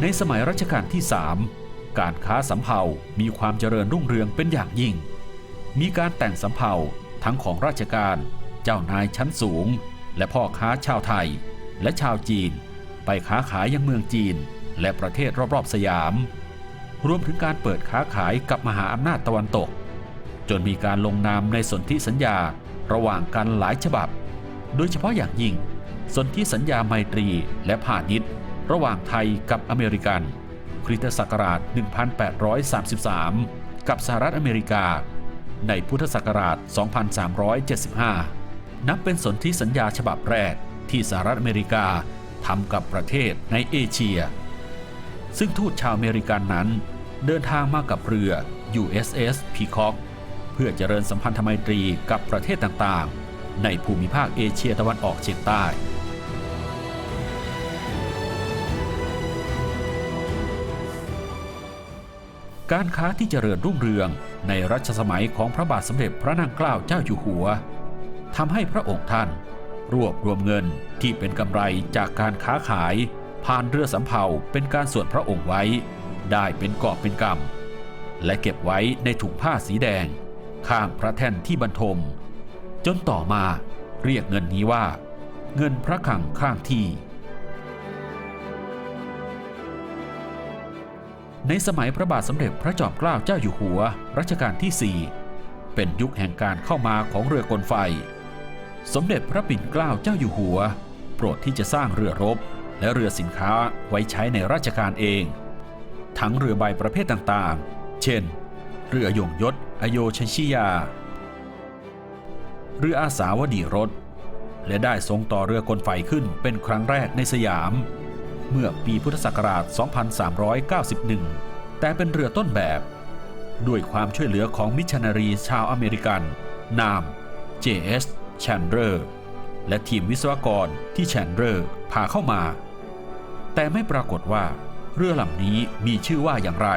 ในสมัยรัชกาลที่สามการค้าสำเภามีความเจริญรุ่งเรืองเป็นอย่างยิ่ง มีการแต่งสำเภาทั้งของราชการเจ้านายชั้นสูง และพ่อค้าชาวไทย และชาวจีน ไปค้าขายยังเมืองจีน และประเทศรอบๆสยาม รวมถึงการเปิดค้าขายกับมหาอำนาจตะวันตก จนมีการลงนามในสนธิสัญญาระหว่างกันหลายฉบับ โดยเฉพาะอย่างยิ่ง สนธิสัญญาไมตรีและพาณิชย์ ระหว่างไทยกับอเมริกัน คริสตศักราช 1833 กับสหรัฐอเมริกา ในพุทธศักราช 2375 นับเป็นสนธิสัญญาฉบับแรกที่สหรัฐอเมริกาทำกับประเทศในเอเชีย ซึ่งทูตชาวอเมริกันนั้น เดินทางมากับเรือ USS Peacock เพื่อเจริญสัมพันธไมตรีกับประเทศต่างๆ ในภูมิภาคเอเชียตะวันออกเฉียงใต้ การค้าที่เจริญรุ่งเรืองในรัชสมัยของพระบาทสมเด็จพระนางเกล้าเจ้าอยู่หัวทำให้พระองค์ท่าน รวบรวมเงินที่เป็นกำไรจากการค้าขาย ผ่านเรือสำเภาเป็นการส่วนพระองค์ไว้ ได้เป็นกอบเป็นกำและเก็บไว้ในถุงผ้าสีแดง ข้างพระแท่นที่บรรทม จนต่อมาเรียกเงินนี้ว่า เงินพระคลังข้างที่ ในสมัยพระบาทสมเด็จพระจอมเกล้าเจ้าอยู่หัวรัชกาลที่ 4 เป็นยุคแห่งการเข้ามาของเรือกลไฟ สมเด็จพระปิ่นเกล้าเจ้าอยู่หัว โปรดที่จะสร้างเรือรบ และเรือสินค้าไว้ใช้ในราชการเอง ทั้งเรือใบประเภทต่างๆ เช่น เรือยงยศอโยชชิยา เรืออาสาวดีรถ และได้ทรงต่อเรือกลไฟขึ้นเป็นครั้งแรกในสยาม เมื่อปีพุทธศักราช 2391 แต่เป็นเรือต้นแบบ ด้วยความช่วยเหลือของมิชชันนารีชาวอเมริกัน นาม J.S. Chandler และทีมวิศวกรที่ Chandler พาเข้ามา แต่ไม่ปรากฏว่า เรือลำนี้มีชื่อว่าอย่างไร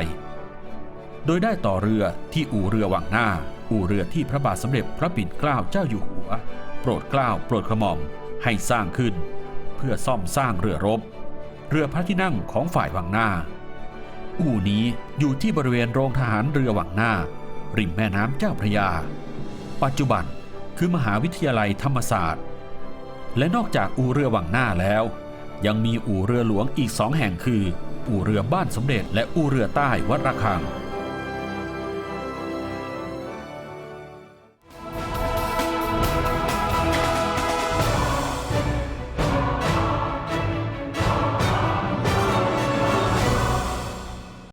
โดยได้ต่อเรือที่อู่เรือวังหน้า อู่เรือที่พระบาทสมเด็จพระปิ่นเกล้าเจ้าอยู่หัว โปรดเกล้าโปรดกระหม่อมให้สร้างขึ้น เพื่อซ่อมสร้างเรือรบ เรือพระที่นั่งของฝ่ายวังหน้า อู่นี้อยู่ที่บริเวณโรงทหารเรือวังหน้า ริมแม่น้ำเจ้าพระยา ปัจจุบันคือมหาวิทยาลัยธรรมศาสตร์ และนอกจากอู่เรือวังหน้าแล้ว ยังมีอู่เรือหลวงอีกสองแห่งคือ อู่เรือบ้านสมเด็จและอู่เรือใต้วัดระฆัง